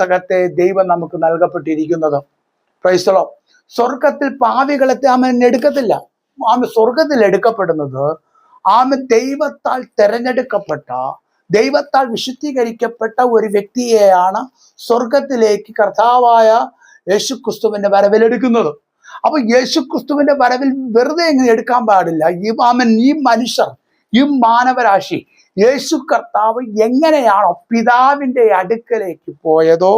പുസ്തകത്തെ ദൈവം നമുക്ക് നൽകപ്പെട്ടിരിക്കുന്നത്. ക്രൈസ്തലോ സ്വർഗത്തിൽ പാവികളെ ആമൻ എടുക്കത്തില്ല. ആമ സ്വർഗത്തിൽ എടുക്കപ്പെടുന്നത് ആമ ദൈവത്താൽ തെരഞ്ഞെടുക്കപ്പെട്ട ദൈവത്താൽ വിശുദ്ധീകരിക്കപ്പെട്ട ഒരു വ്യക്തിയെയാണ് സ്വർഗത്തിലേക്ക് കർത്താവായ യേശുക്രിസ്തുവിന്റെ വരവിൽ എടുക്കുന്നത്. അപ്പൊ യേശു ക്രിസ്തുവിന്റെ വരവിൽ വെറുതെ എങ്ങനെ എടുക്കാൻ പാടില്ല? ഈ ആമൻ ഈ മനുഷ്യർ ഈ മാനവരാശി യേശു കർത്താവ് എങ്ങനെയാണോ പിതാവിന്റെ അടുക്കലേക്ക് പോയതോ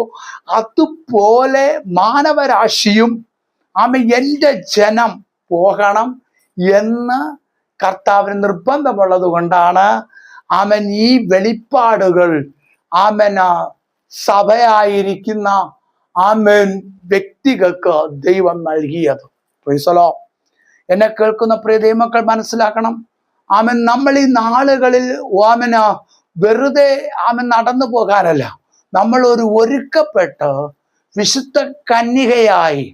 അതുപോലെ മാനവരാശിയും ആമ എന്റെ ജനം പോകണം എന്ന് കർത്താവിന് നിർബന്ധമുള്ളത് കൊണ്ടാണ് ആമൻ ഈ വെളിപ്പാടുകൾ ആമൻ സഭയായിരിക്കുന്ന ആമൻ വ്യക്തികൾക്ക് ദൈവം നൽകിയത്. പ്രീസലോ എന്നെ കേൾക്കുന്ന പ്രിയ ദൈവമക്കൾ മനസ്സിലാക്കണം. ആമൻ നമ്മൾ ഈ നാളുകളിൽ ഓമന വെറുതെ ആമൻ നടന്നു പോകാനല്ല. നമ്മൾ ഒരു ഒരുക്കപ്പെട്ട് വിശുദ്ധ കന്യകയായി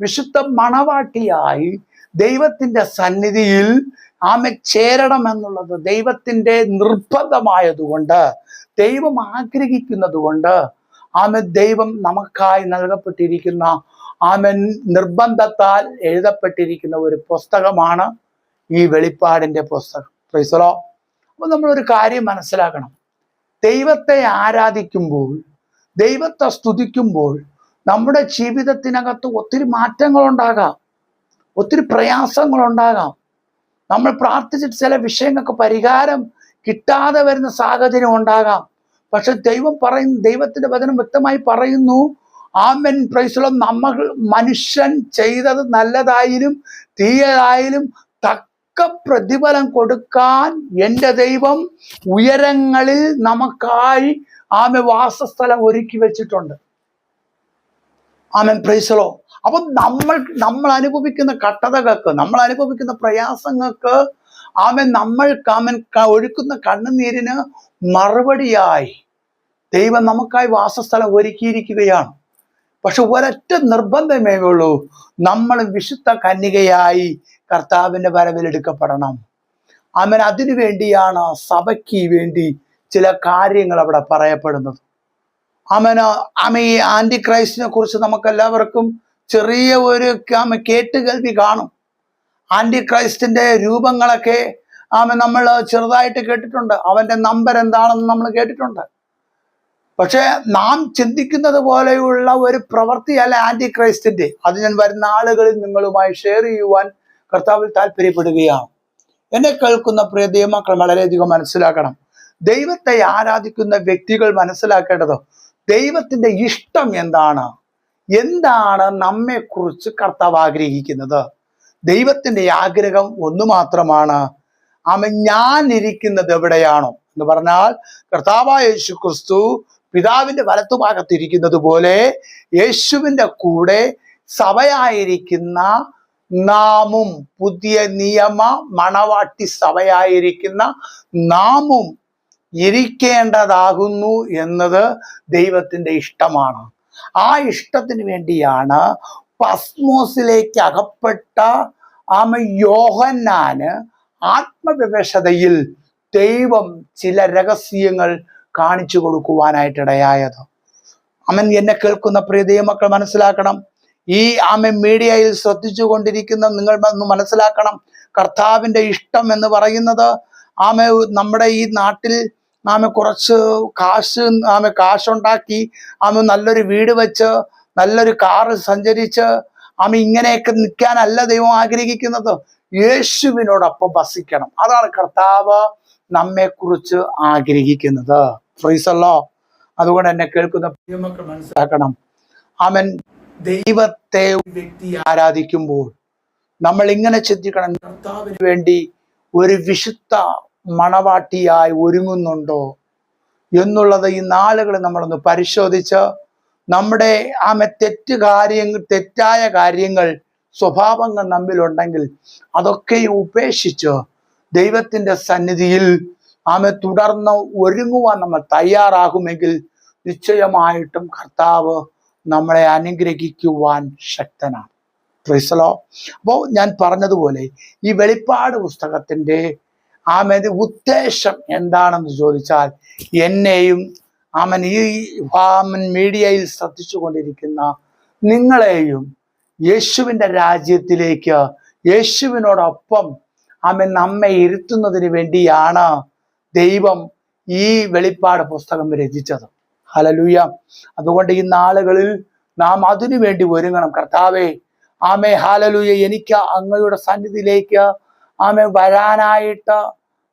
വിശുദ്ധ മണവാട്ടിയായി ദൈവത്തിന്റെ സന്നിധിയിൽ ആമ ചേരണം എന്നുള്ളത് ദൈവത്തിന്റെ നിർബന്ധമായതുകൊണ്ട് ദൈവം ആഗ്രഹിക്കുന്നത് കൊണ്ട് ആമ ദൈവം നമുക്കായി നൽകപ്പെട്ടിരിക്കുന്ന ആമൻ നിർബന്ധത്താൽ എഴുതപ്പെട്ടിരിക്കുന്ന ഒരു പുസ്തകമാണ് ഈ വെളിപ്പാടിന്റെ പുസ്തകം. പ്രൈസലോ അപ്പൊ നമ്മളൊരു കാര്യം മനസ്സിലാക്കണം. ദൈവത്തെ ആരാധിക്കുമ്പോൾ ദൈവത്തെ സ്തുതിക്കുമ്പോൾ നമ്മുടെ ജീവിതത്തിനകത്ത് ഒത്തിരി മാറ്റങ്ങളുണ്ടാകാം. ഒത്തിരി പ്രയാസങ്ങളുണ്ടാകാം. നമ്മൾ പ്രാർത്ഥിച്ചിട്ട് ചില വിഷയങ്ങൾക്ക് പരിഹാരം കിട്ടാതെ വരുന്ന സാഹചര്യം ഉണ്ടാകാം. പക്ഷെ ദൈവം പറയുന്നു ദൈവത്തിന്റെ വചനം വ്യക്തമായി പറയുന്നു ആമൻ പ്രൈസുള്ള നമ്മൾ മനുഷ്യൻ ചെയ്തത് നല്ലതായാലും തീയതായാലും തക്ക പ്രതിഫലം കൊടുക്കാൻ എന്റെ ദൈവം ഉയരങ്ങളിൽ നമുക്കായി ആമ വാസസ്ഥലം ഒരുക്കി വെച്ചിട്ടുണ്ട്. ആമൻ. പ്രൈസലോ അപ്പൊ നമ്മൾ നമ്മൾ അനുഭവിക്കുന്ന കട്ടതകൾക്ക് നമ്മൾ അനുഭവിക്കുന്ന പ്രയാസങ്ങൾക്ക് ആമൻ നമ്മൾ ആമൻ ക- ഒഴുക്കുന്ന കണ്ണുനീരിന് മറുപടിയായി ദൈവം നമുക്കായി വാസസ്ഥലം ഒരുക്കിയിരിക്കുകയാണ്. പക്ഷെ ഒരൊറ്റ നിർബന്ധമേ ഉള്ളൂ. നമ്മൾ വിശുദ്ധ കന്യകയായി കർത്താവിന്റെ വരവിലെടുക്കപ്പെടണം അവൻ അതിനു വേണ്ടിയാണ് സഭയ്ക്ക് വേണ്ടി ചില കാര്യങ്ങൾ അവിടെ പറയപ്പെടുന്നത്. അവന് ആമ ഈ ആന്റി ക്രൈസ്റ്റിനെ കുറിച്ച് നമുക്ക് എല്ലാവർക്കും ചെറിയ ഒരു ആമ കേട്ടുകേൾവി കാണും. ആന്റി ക്രൈസ്റ്റിന്റെ രൂപങ്ങളൊക്കെ ആമ നമ്മൾ ചെറുതായിട്ട് കേട്ടിട്ടുണ്ട്. അവന്റെ നമ്പർ എന്താണെന്ന് നമ്മൾ കേട്ടിട്ടുണ്ട്. പക്ഷേ നാം ചിന്തിക്കുന്നത് പോലെയുള്ള ഒരു പ്രവൃത്തിയല്ല ആന്റി ക്രൈസ്റ്റിന്റെ അത് ഞാൻ വരുന്ന ആളുകളിൽ നിങ്ങളുമായി ഷെയർ ചെയ്യുവാൻ കർത്താവിൽ താല്പര്യപ്പെടുകയാണ്. എന്നെ കേൾക്കുന്ന പ്രിയ ദൈവമക്കൾ വളരെയധികം മനസ്സിലാക്കണം. ദൈവത്തെ ആരാധിക്കുന്ന വ്യക്തികൾ മനസ്സിലാക്കേണ്ടത് ദൈവത്തിന്റെ ഇഷ്ടം എന്താണ്? എന്താണ് നമ്മെക്കുറിച്ച് കർത്താവ് ആഗ്രഹിക്കുന്നത്? ദൈവത്തിന്റെ ആഗ്രഹം ഒന്നു മാത്രമാണ്. ആമ ഞാൻ ഇരിക്കുന്നത് എവിടെയാണോ? എന്ന് പറഞ്ഞാൽ കർത്താവായ യേശു ക്രിസ്തു പിതാവിന്റെ വലത്തുഭാഗത്തിരിക്കുന്നത് പോലെ യേശുവിന്റെ കൂടെ സഭയായിരിക്കുന്ന നാമും പുതിയ നിയമ മണവാട്ടി സഭയായിരിക്കുന്ന നാമും ഇരിക്കേണ്ടതാകുന്നു എന്നത് ദൈവത്തിന്റെ ഇഷ്ടമാണ്. ആ ഇഷ്ടത്തിന് വേണ്ടിയാണ് പസ്മോസിലേക്ക് അകപ്പെട്ട ആമ യോഹന്നാന് ആത്മവിവശതയിൽ ദൈവം ചില രഹസ്യങ്ങൾ കാണിച്ചു കൊടുക്കുവാനായിട്ടിടയായത്. അമൻ എന്നെ കേൾക്കുന്ന പ്രിയ ദൈവമക്കൾ മനസ്സിലാക്കണം. ഈ ആമ മീഡിയയിൽ ശ്രദ്ധിച്ചു കൊണ്ടിരിക്കുന്ന നിങ്ങൾ ഒന്ന് മനസ്സിലാക്കണം കർത്താവിന്റെ ഇഷ്ടം എന്ന് പറയുന്നത് ആമ നമ്മുടെ ഈ നാട്ടിൽ ആമ കുറച്ച് കാശ് ആമ കാശുണ്ടാക്കി ആമ നല്ലൊരു വീട് വെച്ച് നല്ലൊരു കാറ് സഞ്ചരിച്ച് ആമ ഇങ്ങനെയൊക്കെ നിൽക്കാനല്ല ദൈവം ആഗ്രഹിക്കുന്നത്. യേശുവിനോടൊപ്പം വസിക്കണം. അതാണ് കർത്താവ് നമ്മെ കുറിച്ച് ആഗ്രഹിക്കുന്നത് ഫ്രീസല്ലോ അതുകൊണ്ട് എന്നെ കേൾക്കുന്ന മനസ്സിലാക്കണം. അവൻ ദൈവത്തെ വ്യക്തി ആരാധിക്കുമ്പോൾ നമ്മൾ ഇങ്ങനെ ചിന്തിക്കണം കർത്താവിന് വേണ്ടി ഒരു വിശുദ്ധ മണവാട്ടിയായി ഒരുങ്ങുന്നുണ്ടോ എന്നുള്ളത് ഈ നാളുകൾ നമ്മളൊന്ന് പരിശോധിച്ച് നമ്മുടെ ആമെ തെറ്റ് കാര്യങ്ങൾ തെറ്റായ കാര്യങ്ങൾ സ്വഭാവങ്ങൾ നമ്മിലുണ്ടെങ്കിൽ അതൊക്കെ ഉപേക്ഷിച്ച് ദൈവത്തിന്റെ സന്നിധിയിൽ ആമെ തുടർന്ന് ഒരുങ്ങുവാൻ നമ്മൾ തയ്യാറാകുമെങ്കിൽ നിശ്ചയമായിട്ടും കർത്താവ് നമ്മളെ അനുഗ്രഹിക്കുവാൻ ശക്തനാണ്. ക്രിസ്തലോ അപ്പോൾ ഞാൻ പറഞ്ഞതുപോലെ ഈ വെളിപ്പാട് പുസ്തകത്തിന്റെ ആമേ ഉദ്ദേശം എന്താണെന്ന് ചോദിച്ചാൽ എന്നെയും ആമൻ ഈ ആമൻ മീഡിയയിൽ ശ്രദ്ധിച്ചു കൊണ്ടിരിക്കുന്ന നിങ്ങളെയും യേശുവിന്റെ രാജ്യത്തിലേക്ക് യേശുവിനോടൊപ്പം ആമൻ നമ്മെ ഇരുത്തുന്നതിന് വേണ്ടിയാണ് ദൈവം ഈ വെളിപ്പാട് പുസ്തകം രചിച്ചത്. ഹലലൂയ അതുകൊണ്ട് ഈ നാളുകളിൽ നാം അതിനു വേണ്ടി ഒരുങ്ങണം. കർത്താവേ ആമേ ഹാലലൂയ എനിക്ക് അങ്ങയുടെ സന്നിധിയിലേക്ക് ആമേ വരാനായിട്ട്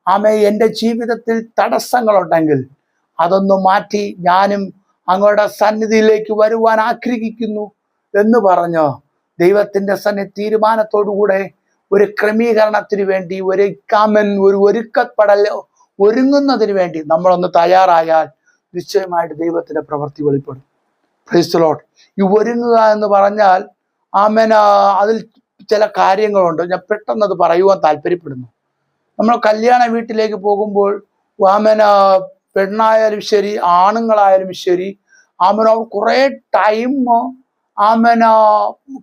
ആമേ എന്റെ ജീവിതത്തിൽ തടസ്സങ്ങളുണ്ടെങ്കിൽ അതൊന്ന് മാറ്റി ഞാനും അങ്ങയുടെ സന്നിധിയിലേക്ക് വരുവാൻ ആഗ്രഹിക്കുന്നു എന്ന് പറഞ്ഞ് ദൈവത്തിന്റെ സന്നി തീരുമാനത്തോടുകൂടെ ഒരു ക്രമീകരണത്തിന് വേണ്ടി ഒരു ഒരു ഒരുക്കപ്പെടൽ ഒരുങ്ങുന്നതിന് വേണ്ടി നമ്മളൊന്ന് തയ്യാറായാൽ നിശ്ചയമായിട്ട് ദൈവത്തിന്റെ പ്രവൃത്തി വെളിപ്പെടും. ക്രൈസ്തലോട്ട് ഈ വരുന്നത് എന്ന് പറഞ്ഞാൽ ആമേന അതിൽ ചില കാര്യങ്ങളുണ്ട്. ഞാൻ പെട്ടെന്ന് അത് പറയുവാൻ താല്പര്യപ്പെടുന്നു. നമ്മൾ കല്യാണ വീട്ടിലേക്ക് പോകുമ്പോൾ ആമേന പെണ്ണായാലും ശരി ആണുങ്ങളായാലും ശരി ആമന കുറേ ടൈം ആമന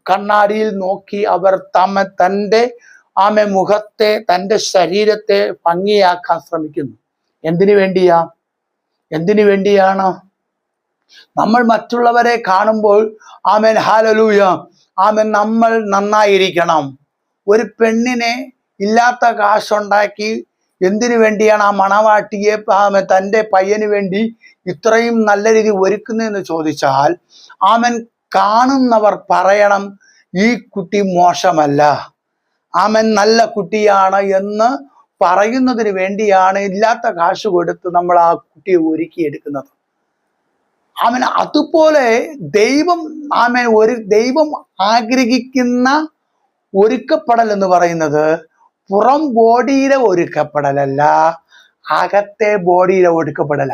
കണ്ണാടിയിൽ നോക്കി അവർ തമ്മ തന്റെ ആമ മുഖത്തെ തന്റെ ശരീരത്തെ ഭംഗിയാക്കാൻ ശ്രമിക്കുന്നു. എന്തിനു വേണ്ടിയാ? എന്തിനു വേണ്ടിയാണ്? നമ്മൾ മറ്റുള്ളവരെ കാണുമ്പോൾ ആമേൻ ഹാലലൂയ ആമേൻ നമ്മൾ നന്നായിരിക്കണം. ഒരു പെണ്ണിനെ ഇല്ലാത്ത കാശുണ്ടാക്കി എന്തിനു വേണ്ടിയാണ് ആ മണവാട്ടിയെ ആമൻ തന്റെ പയ്യന് വേണ്ടി ഇത്രയും നല്ല രീതി ഒരുക്കുന്നതെന്ന് ചോദിച്ചാൽ ആമൻ കാണുന്നവർ പറയണം ഈ കുട്ടി മോശമല്ല. ആമൻ നല്ല കുട്ടിയാണ് എന്ന് പറയുന്നതിന് വേണ്ടിയാണ് ഇല്ലാത്ത കാശ് കൊടുത്ത് നമ്മൾ ആ കുട്ടിയെ ഒരുക്കിയെടുക്കുന്നത്. അവൻ അതുപോലെ ദൈവം ആമൻ ഒരു ദൈവം ആഗ്രഹിക്കുന്ന ഒരുക്കപ്പെടൽ എന്ന് പറയുന്നത് പുറം ബോഡിയിലെ ഒരുക്കപ്പെടലല്ല അകത്തെ ബോഡിയിലെ ഒരുക്കപ്പെടല.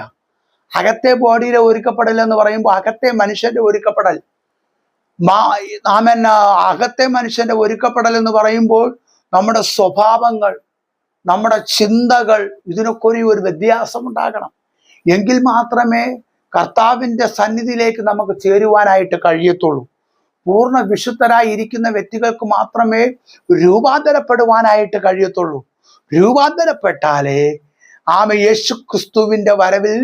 അകത്തെ ബോഡിയിലെ ഒരുക്കപ്പെടൽ എന്ന് പറയുമ്പോൾ അകത്തെ മനുഷ്യന്റെ ഒരുക്കപ്പെടൽ. ആമൻ അകത്തെ മനുഷ്യന്റെ ഒരുക്കപ്പെടൽ എന്ന് പറയുമ്പോൾ നമ്മുടെ സ്വഭാവങ്ങൾ നമ്മുടെ ചിന്തകൾ ഇതിനൊക്കെ ഒരു വ്യത്യാസം ഉണ്ടാകണം എങ്കിൽ മാത്രമേ കർത്താവിന്റെ സന്നിധിയിലേക്ക് നമുക്ക് ചേരുവാനായിട്ട് കഴിയത്തുള്ളൂ. പൂർണ വിശുദ്ധരായി ഇരിക്കുന്ന വ്യക്തികൾക്ക് മാത്രമേ രൂപാന്തരപ്പെടുവാനായിട്ട് കഴിയത്തുള്ളൂ. രൂപാന്തരപ്പെട്ടാലേ ആമ യേശു ക്രിസ്തുവിന്റെ വരവിൽ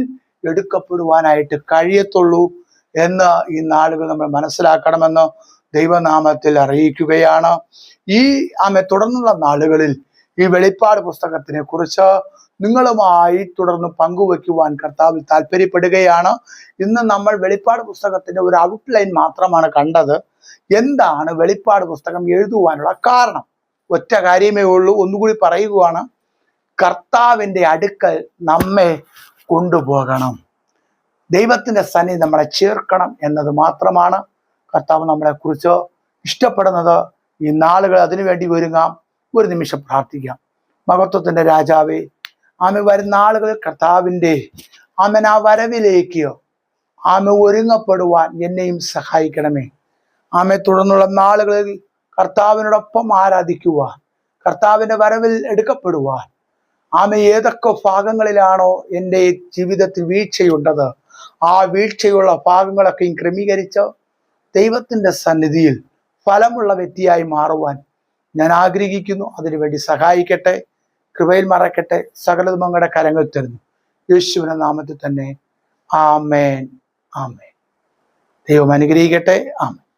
എടുക്കപ്പെടുവാനായിട്ട് കഴിയത്തുള്ളൂ എന്ന് ഈ നാളുകൾ നമ്മൾ മനസ്സിലാക്കണമെന്ന് ദൈവനാമത്തിൽ അറിയിക്കുകയാണ്. ഈ ആമെ തുടർന്നുള്ള നാളുകളിൽ ഈ വെളിപ്പാട് പുസ്തകത്തിനെ കുറിച്ച് നിങ്ങളുമായി തുടർന്ന് പങ്കുവെക്കുവാൻ കർത്താവിൽ താല്പര്യപ്പെടുകയാണ് ഇന്ന് നമ്മൾ വെളിപ്പാട് പുസ്തകത്തിന്റെ ഒരു ഔട്ട്ലൈൻ മാത്രമാണ് കണ്ടത്. എന്താണ് വെളിപ്പാട് പുസ്തകം എഴുതുവാനുള്ള കാരണം? ഒറ്റ കാര്യമേ ഉള്ളൂ ഒന്നുകൂടി പറയുകയാണ് കർത്താവിന്റെ അടുക്കൽ നമ്മെ കൊണ്ടുപോകണം. ദൈവത്തിന്റെ സന്നി നമ്മളെ ചേർക്കണം എന്നത് മാത്രമാണ് കർത്താവ് നമ്മളെക്കുറിച്ച് ഇഷ്ടപ്പെടുന്നത്. ഈ നാളുകൾ അതിനുവേണ്ടി ഒരുങ്ങാം. ഒരു നിമിഷം പ്രാർത്ഥിക്കാം. മഹത്വത്തിന്റെ രാജാവേ ആമ വരുന്ന ആളുകൾ കർത്താവിന്റെ ആമൻ ആ വരവിലേക്ക് ആമ ഒരുങ്ങപ്പെടുവാൻ എന്നെയും സഹായിക്കണമേ. ആമെ തുടർന്നുള്ള നാളുകളിൽ കർത്താവിനോടൊപ്പം ആരാധിക്കുവാൻ കർത്താവിന്റെ വരവിൽ എടുക്കപ്പെടുവാൻ. ആമ ഏതൊക്കെ ഭാഗങ്ങളിലാണോ എന്റെ ജീവിതത്തിൽ വീഴ്ചയുണ്ടത് ആ വീഴ്ചയുള്ള ഭാഗങ്ങളൊക്കെയും ക്രമീകരിച്ച് ദൈവത്തിന്റെ സന്നിധിയിൽ ഫലമുള്ള വ്യക്തിയായി മാറുവാൻ ഞാൻ ആഗ്രഹിക്കുന്നു അതിനുവേണ്ടി സഹായിക്കട്ടെ കൃപയിൽ മറക്കട്ടെ സകലതും അങ്ങയുടെ കരങ്ങൾ തരുന്നു. യേശുവിനെ നാമത്തിൽ തന്നെ. ആമേൻ. ആമേൻ. ദൈവം അനുഗ്രഹിക്കട്ടെ. ആമേൻ.